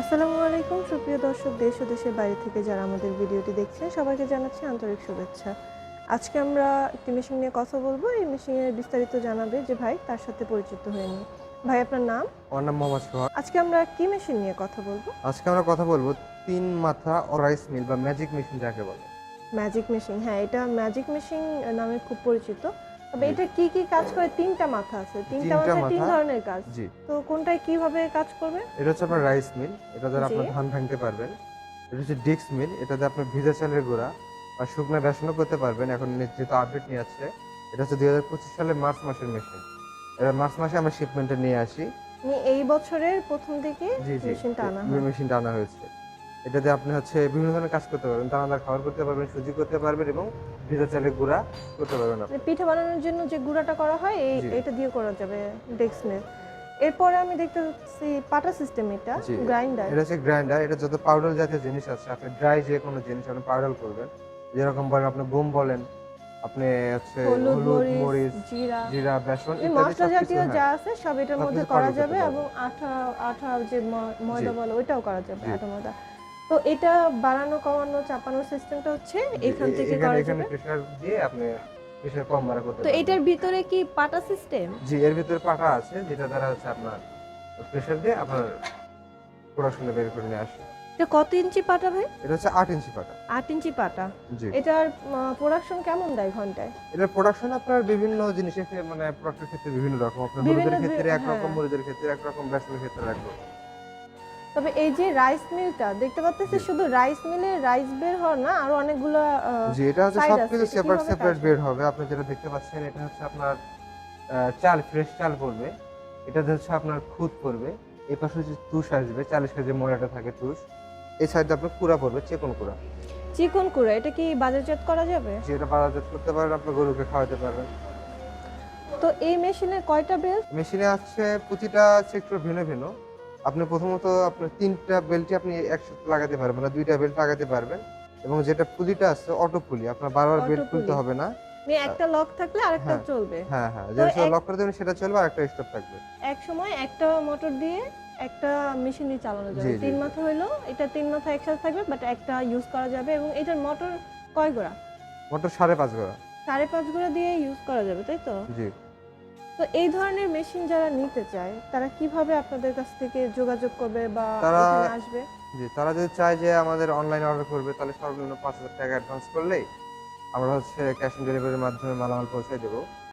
আসসালামু আলাইকুম সুপ্রিয় দর্শক দেশ ও দেশের বাইরে থেকে যারা আমাদের ভিডিওটি দেখছেন সবাইকে জানাচ্ছি আন্তরিক শুভেচ্ছা। আজকে আমরা একটি মেশিন নিয়ে কথা বলব। এই মেশিনের বিস্তারিত জানাবে যে ভাই তার সাথে পরিচিত হয়ে নিই ভাই আপনার নাম? আমার নাম মোহাম্মদ সোহাগ। আজকে আমরা কি মেশিন নিয়ে কথা বলব? আজকে আমরা কথা বলব তিন মাথা রাইস মিল বা ম্যাজিক মেশিন যাকে বলে। ম্যাজিক মেশিন হ্যাঁ এটা ম্যাজিক মেশিন নামে খুব পরিচিত। তবে এটা কি কি কাজ করে? তিনটা মাথা আছে। তিনটা মাথায় তিন ধরনের কাজ। জি। তো কোনটায় কীভাবে কাজ করবে? এটা হচ্ছে আপনার রাইস মিল। এটা দ্বারা জি। আপনার ধান ভাঙতে পারবেন। এটা হচ্ছে ডিক্স মিল। এটাতে আপনার ভিজা চালের গুঁড়া বা শুকনো বেসনও করতে পারবেন। এখন নি- যেহেতু আপডেট নিয়ে আসছে। এটা হচ্ছে দুই হাজার পঁচিশ সালের মার্চ মাসের মেশিন। এটা মার্চ মাসে আমরা শিপমেন্টে নিয়ে আসি। এই বছরের প্রথম দিকে মেশিনটা আনা মেশিনটা আনা হয়েছে। এটাতে আপনি হচ্ছে বিভিন্ন ধরনের কাজ করতে পারবেন। দানাদার খাবার করতে পারবেন সুজি করতে পারবেন এবং ভিজা চালের গুঁড়া করতে পারবেন আপনি। মানে পিঠা বানানোর জন্য যে গুঁড়াটা করা হয় এই এটা দিয়ে করা যাবে ডেক্সমের এরপরে আমি দেখতে পাচ্ছি পাটা সিস্টেম এটা গ্রাইন্ডার এটা হচ্ছে গ্রাইন্ডার এটা যত পাউডার জাতীয় জিনিস আছে আপনি ড্রাই যে কোনো জিনিস আপনি পাউডার করবেন। যেরকম বলেন আপনি গম বলেন আপনি হচ্ছে হলুদ মরিচ জিরা। জিরা বেসন মশলা জাতীয় হ্যাঁ। যা আছে সব এটার মধ্যে করা যাবে এবং আঠা আঠা যে ময়দা বলে ওইটাও করা যাবে। আটা ময়দা। তো এটা বাড়ানো কমানো চাপানোর সিস্টেমটা হচ্ছে এখান থেকে করা এখানে যাবে। প্রেসার দিয়ে আপনি প্রেসার কম বাড়া করতে তো এটার ভিতরে কি পাটা সিস্টেম জি এর ভিতরে পাটা আছে যেটা দ্বারা হচ্ছে আপনার প্রেসার দিয়ে আপনার প্রোডাকশনে বের করে নিয়ে আসে। এটা কত ইঞ্চি পাটা ভাই? এটা হচ্ছে আট ইঞ্চি পাটা। আট ইঞ্চি পাটা। জি। এটার প্রোডাকশন কেমন দেয় ঘন্টায়? এটার প্রোডাকশন আপনার বিভিন্ন জিনিসের মানে প্রোডাক্টের ক্ষেত্রে বিভিন্ন রকম। আপনার ক্ষেত্রে একরকম হ্যাঁ। মরিচের ক্ষেত্রে একরকম বেসনের ক্ষেত্রে একরকম। তবে এই যে রাইস মিলটা দেখতে পাচ্ছেন শুধু রাইস মিলে রাইস বের হয় না আরও অনেকগুলো জি এটা হচ্ছে সবকিছু সেপারেট সেপারেট বের হবে। আপনি যেটা দেখতে পাচ্ছেন এটা হচ্ছে আপনার চাল ফ্রেশ চাল পড়বে। এটাতে হচ্ছে আপনার খুদ পড়বে। এই পাশে হচ্ছে তুষ আসবে চালিশ কেজি ময়লাটা থাকে তুষ। এই সাইডে আপনার কুড়া পড়বে চেকন কুড়া। চিকন কুড়া এটা কি বাজারজাত করা যাবে? যেটা বাজারজাত করতে পারেন আপনার গরুকে খাওয়াতে পারবেন। তো এই মেশিনে কয়টা বেল? মেশিনে আছে প্রতিটা সেক্টর ভিন্ন ভিন্ন। আপনি প্রথমত আপনার তিনটা বেল্টই আপনি একসাথে লাগাতে পারবেন না দুইটা বেল্ট লাগাতে পারবেন। এবং যেটা পুলিটা আছে অটো পুলি আপনার বারবার বেল্ট খুলতে হবে না। মানে একটা লক থাকলে আরেকটা হ্যাঁ। চলবে। হ্যাঁ হ্যাঁ যেটা লক করে দেবেন সেটা চলবে আর একটা স্টপ থাকবে। এক সময় একটা মোটর দিয়ে একটা মেশিন দিয়ে চালানো যাবে। তিন মাথা হইল এটা তিন মাথা একসাথে থাকবে বাট একটা ইউজ করা যাবে। এবং এটার মোটর কয় গোড়া? মোটর সাড়ে পাঁচ গোড়া। সাড়ে পাঁচ গোড়া দিয়ে ইউজ করা যাবে তাই তো? জি। তো এই ধরনের মেশিন যারা নিতে চায় তারা কীভাবে আপনাদের কাছ থেকে যোগাযোগ করবে বা তারা- আসবে? জি তারা যদি চায় যে আমাদের অনলাইন অর্ডার করবে তাহলে সর্বনিম্ন পাঁচ হাজার টাকা অ্যাডভান্স করলেই আমরা হচ্ছে ক্যাশ অন ডেলিভারির মাধ্যমে মালামাল পৌঁছে দেবো।